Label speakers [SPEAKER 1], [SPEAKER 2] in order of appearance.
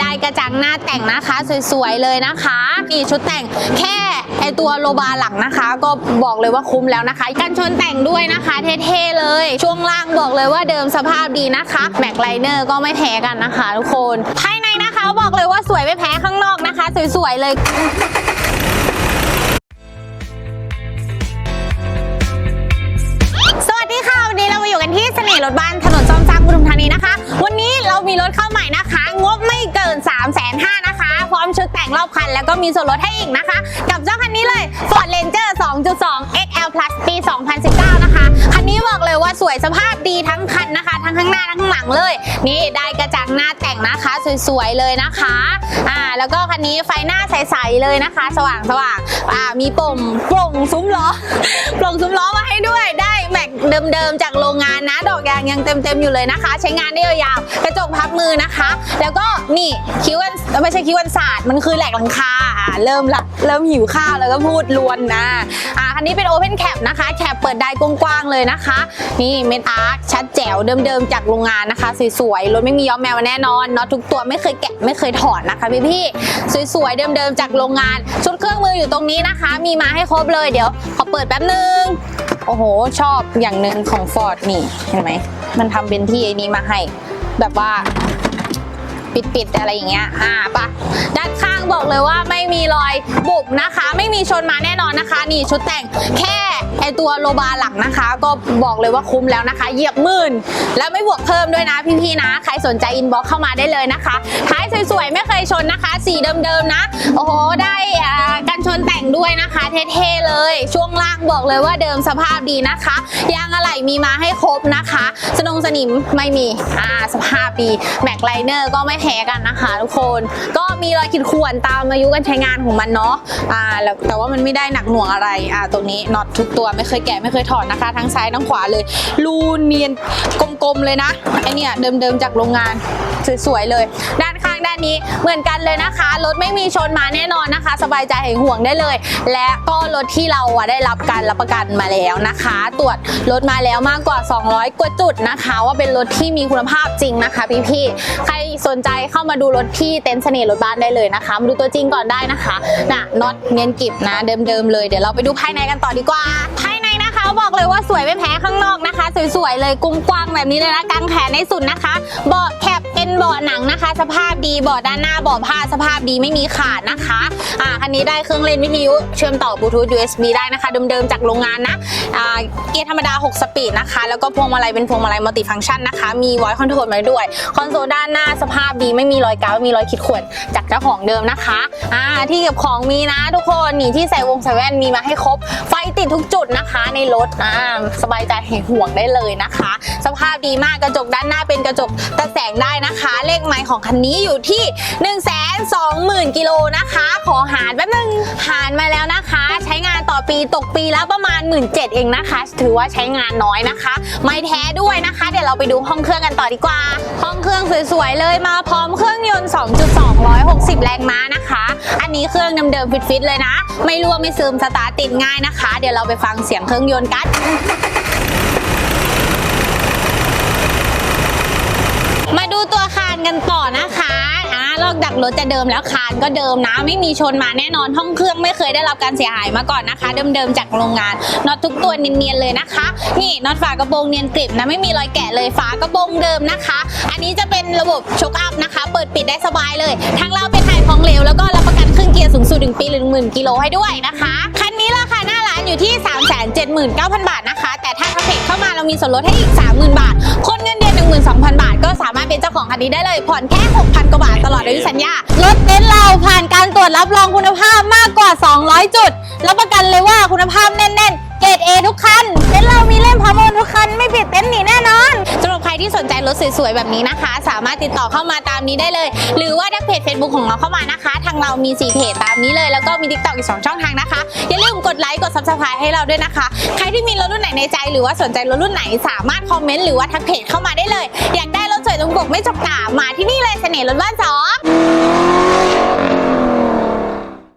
[SPEAKER 1] ได้กระจังหน้าแต่งนะคะสวยๆเลยนะคะนี่ชุดแต่งแค่ไอตัวโลบาหลังนะคะ ก็บอกเลยว่าคุ้มแล้วนะคะกันชนแต่งด้วยนะคะ เท่ๆเลย ช่วงล่างบอกเลยว่าเดิมสภาพดีนะคะแม็กไลเนอร์ก็ไม่แพ้กันนะคะทุกคนภายในนะคะบอกเลยว่าสวยไม่แพ้ข้างนอกนะคะ สวยๆเลยสวัสดีค่ะวันนี้เรามาอยู่กันที่เสน่ห์รถบ้านถนนจอมสร้างปทุมธานี มีส่วนลดให้อีกนะคะ กับเจ้าคันนี้เลย Ford Ranger 2.2 XL Plus ปี 2019 นะคะ คันนี้บอกเลยว่าสวยสภาพดีทั้งคันนะคะ ทั้งข้างหน้าทั้งข้างหลังเลย นี่ได้กระจังหน้าแต่งนะคะ สวยๆเลยนะคะอ่าแล้วก็คันนี้ไฟหน้าใสๆเลยนะคะ สว่างสว่างๆอ่ามีปุ่มปร่งซุ้มล้อปร่งซุ้มล้อ มาให้ด้วยได้แม็กเดิมๆจากโรงงานนะ ดอกยางยังเต็มๆอยู่เลยนะคะ ใช้งานได้ยาวๆกระจกพับมือนะคะ แล้วก็นี่คิ้วอันเอ้ยไม่ใช่คิ้วอันศาสตร์มันคือแหลกหลังคาเริ่มละเริ่มหิวข้าวแล้วก็พูดลวนนะอ่าคันนี้เป็นโอเพนแคปนะคะแคปเปิดได้กว้างๆเลยนะคะ นี่เมดอาร์คชัดแจ๋วเดิมๆจากโรงงานนะคะสวยๆรถไม่มีย้อมแมวแน่นอนน็อตทุกตัวไม่เคยแกะไม่เคยถอดนะคะพี่ๆสวยๆเดิมๆจากโรงงาน ชุดเครื่องมืออยู่ตรงนี้นะคะ มีมาให้ครบเลยเดี๋ยว เปิดแป๊บนึง โอ้โห ชอบอย่างหนึ่งของ Ford นี่ เห็นไหม มันทำเป็นที่ไอ้นี้มาให้ แบบว่าปิดๆอะไรอย่างเงี้ย อ่าปะด้านข้างบอกเลยว่าไม่มีรอยบุบนะคะ ไม่มีชนมาแน่นอนนะคะ นี่ชุดแต่งแค่ไอตัวโลบาหลังนะคะ ก็บอกเลยว่าคุ้มแล้วนะคะ เหยียบหมื่น แล้วไม่บวกเพิ่มด้วยนะพี่ๆนะ ใครสนใจอินบ็อกเข้ามาได้เลยนะคะ ท้ายสวยๆ ไม่เคยชนนะคะ สีเดิมๆนะ โอ้โห ได้ ด้วยนะคะ เท่ๆเลย ช่วงล่างบอกเลยว่าเดิมสภาพดีนะคะ ยางอะไหล่มีมาให้ครบนะคะ สนงสนิมไม่มีอ่าสภาพดีแม็กไลเนอร์ก็ไม่แพ้กันนะคะ ทุกคน ก็มีรอยขีดข่วนตามอายุการใช้งานของมันเนาะอ่าแต่ว่ามันไม่ได้หนักหน่วงอะไรอ่าตรงนี้น็อตทุกตัวไม่เคยแกะไม่เคยถอดนะคะ ทั้งซ้ายทั้งขวาเลย รูเนียนกลมๆเลยนะไอเนี่ยเดิมๆจากโรงงานสวยๆเลย ด้านข้างด้านนี้เหมือนกันเลยนะคะ รถไม่มีชนมาแน่นอนนะคะ สบายใจหายห่วงได้เลยและก็รถที่เราได้รับการรับประกันมาแล้วนะคะ ตรวจรถมาแล้วมากกว่า 200 กว่าจุดนะคะ ว่าเป็นรถที่มีคุณภาพจริงนะคะพี่ๆใครสนใจเข้ามาดูรถที่เต็นท์เสน่ห์รถบ้านได้เลยนะคะมาดูตัวจริงก่อนได้นะคะน่ะน็อตเนียนกิบนะเดิมๆเลยเดี๋ยวเราไปดูภายในกันต่อดีกว่าภายในนะคะบอกเลยว่าสวยไม่แพ้ข้างนอกนะคะ สวยๆเลยกุ้งกว้างแบบนี้เลยนะกางแขนในสุดนะคะบาะแคป เบาะหนังนะคะ สภาพดีเบาะด้านหน้าเบาะผ้าสภาพดีไม่มีขาดนะคะอ่าคันนี้ได้เครื่องเล่นวิทยุเชื่อมต่อบลูทูธ USB ได้นะคะเดิมๆจากโรงงานนะอ่าเกียร์ธรรมดา 6 สปีดนะคะ แล้วก็พวงมาลัยเป็นพวงมาลัยมัลติฟังก์ชันนะคะมีไวคอนโทรลมาด้วย คอนโซลด้านหน้าสภาพดีไม่มีรอยกาวไม่มีรอยขีดข่วนจากเจ้าของเดิมนะคะอ่าที่เก็บของมีนะ ทุกคนนี่ที่ใส่วงใส่แว่นมีมาให้ครบ ไฟติดทุกจุดนะคะในรถอ่าสบายใจห่วงได้เลยนะคะ สภาพดีมากกระจกด้านหน้าเป็นกระจกตะแสงได้นะคะเลขไมล์ของคันนี้อยู่ที่ 1 2 0 0 0 0 กิโลนะคะ ขอหารแป๊บนึงหารมาแล้วนะคะ ใช้งานต่อปีตกปีแล้วประมาณ 1 7ื่นเองนะคะ ถือว่าใช้งานน้อยนะคะ ไม่แท้ด้วยนะคะ เดี๋ยวเราไปดูห้องเครื่องกันต่อดีกว่า ห้องเครื่องสวยๆเลยมาพร้อมเครื่องยนต์ 2.2 160 แรงม้านะคะ อันนี้เครื่องเดิมๆฟิตๆเลยนะ ไม่รั่วไม่ซึมสตาร์ทติดง่ายนะคะ เดี๋ยวเราไปฟังเสียงเครื่องยนต์กันมาดูตัว กันต่อนะคะอ่าลอกดักรถจะเดิมแล้วคานก็เดิมนะ ไม่มีชนมาแน่นอนห้องเครื่องไม่เคยได้รับการเสียหายมาก่อนนะคะ เดิมๆจากโรงงานน็อตทุกตัวเนียนๆเลยนะคะ นี่น็อตฝากระโปรงเนียนกริบนะไม่มีรอยแกะเลยฝากระโปรงเดิมนะคะ อันนี้จะเป็นระบบช็อคอัพนะคะ เปิดปิดได้สบายเลยทางเราเป็นไทยของเหลวแล้วก็รับประกันครื่งเกียร์สูงสุดถึงปีหนึ่งหมื่นกิโลให้ด้วยนะคะคันนี้ราคาหน้าร้านอยู่ที่ 3 7 9 0 0 0 บาทนะคะ แต่ถ้าทักเพจเข้ามาเรามีส่วนลดให้อีก 30,000 บาทคนเงินเดือน12,000 บาท เป็นเจ้าของคันนี้ได้เลย ผ่อนแค่ 6,000 กว่าบาทตลอดอายุสัญญา รถเต็นท์เราผ่านการตรวจรับรองคุณภาพมากกว่า 200 จุด รับประกันเลยว่าคุณภาพแน่นๆ เกรด A ทุกคันเต็นท์เรามีเล่มพร้อมโอนทุกคัน ไม่ปิดเต็นท์หนีแน่นอนสำหรับใครที่สนใจรถสวยๆ แบบนี้นะคะ สามารถติดต่อเข้ามาตามนี้ได้เลย หรือว่าทักเพจ Facebook ของเราเข้ามานะคะ ทางเรามี 4 เพจตามนี้เลย แล้วก็มี TikTok อีก 2 ช่องทางนะคะ อย่าลืมกดไลค์ กด Subscribe ให้เราด้วยนะคะ ใครที่มีรถรุ่นไหนในใจ หรือว่าสนใจรถรุ่นไหน สามารถคอมเมนต์หรือว่าทักเพจเข้ามาได้เลย อยากได้รถ ตรงปกไม่จกตามาที่นี่เลยเสน่ห์รถบ้านสอง